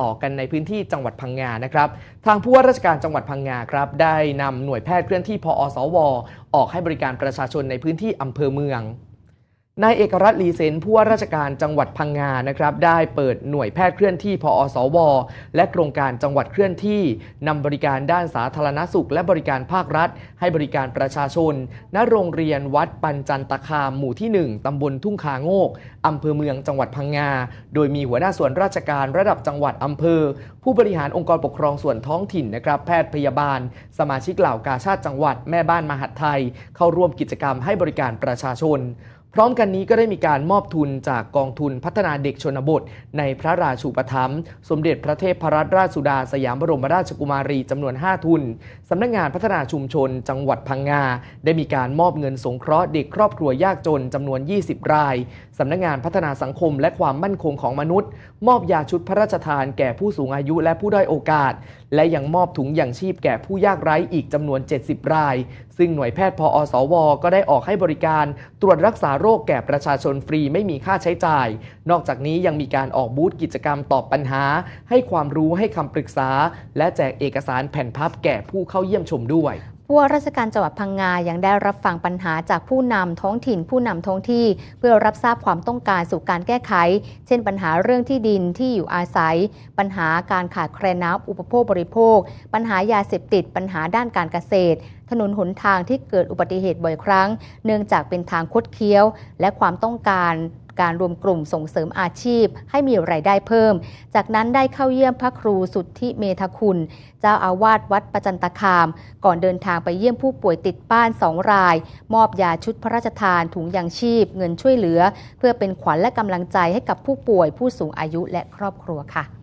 ต่อกันในพื้นที่จังหวัดพังงานะครับ ทางผู้ว่าราชการจังหวัดพังงาครับ ได้นำหน่วยแพทย์เคลื่อนที่พอสว ออกให้บริการประชาชนในพื้นที่อำเภอเมือง นายเอกรัตน์ลีเซนผู้ว่าราชการจังหวัดพังงานะครับได้เปิดหน่วยแพทย์เคลื่อนที่พอสว และโครงการจังหวัดเคลื่อนที่นำบริการด้านสาธารณสุข และบริการภาครัฐ ให้บริการประชาชน ณโรงเรียนวัดปัญจันตคามหมู่ที่ 1 ตำบลทุ่งคาโงกอำเภอเมืองจังหวัดพังงา โดยมีหัวหน้าส่วนราชการระดับจังหวัดอำเภอ ผู้บริหารองค์กรปกครองส่วนท้องถิ่นนะครับแพทย์พยาบาล สมาชิกเหล่ากาชาติจังหวัดแม่บ้านมหัดไทย เข้าร่วมกิจกรรมให้บริการประชาชน พร้อมกันนี้ก็ได้มีการมอบทุนจากกองทุนพัฒนาเด็กชนบท ในพระราชูปถัมภ์สมเด็จพระเทพรัตนราชสุดาสยามบรมราชกุมารีจำนวน 5 ทุนสำนักงงานพัฒนาชุมชน จังหวัดพังงา ได้มีการมอบเงินสงเคราะห์เด็กครอบครัวยากจนจำนวน 20 รายสำนักงงานพัฒนาสังคมและความมั่นคงของมนุษย์ มอบยาชุดพระราชทานแก่ผู้สูงอายุและผู้ด้อยโอกาส และยังมอบถุงอย่างชีพแก่ผู้ยากไร้อีกจำนวน 70 ราย ซึ่งหน่วยแพทย์พออสว ก็ได้ออกให้บริการตรวจรักษาโรโรคแก่ประชาชนฟรีไม่มีค่าใช้จ่าย นอกจากนี้ยังมีการออกบูธกิจกรรมตอบปัญหา ให้ความรู้ให้คำปรึกษา และแจกเอกสารแผ่นพับแก่ผู้เข้าเยี่ยมชมด้วย ผู้ว่าราชการจังหวัดพังงายังได้รับฟังปัญหาจากผู้นำท้องถิ่นผู้นำท้องที่ เพื่อรับทราบความต้องการสู่การแก้ไข เช่นปัญหาเรื่องที่ดินที่อยู่อาศัย ปัญหาการขาดแคลนน้ำอุปโภคบริโภค ปัญหายาเสพติด ปัญหาด้านการเกษตร ถนนหนทางที่เกิดอุบัติเหตุบ่อยครั้ง เนื่องจากเป็นทางคดเคี้ยว และความต้องการ การรวมกลุ่มส่งเสริมอาชีพ ให้มีไรายได้เพิ่ม จากนั้นได้เข้าเยี่ยมพระครูสุทธิเมธคุณ เจ้าอาวาสวัดประจันตคาม ก่อนเดินทางไปเยี่ยมผู้ป่วยติดบ้านสองราย มอบยาชุดพระราชทานถุงยางชีพ เงินช่วยเหลือ เพื่อเป็นขวัญและกำลังใจให้กับผู้ป่วยผู้สูงอายุและครอบครัวค่ะ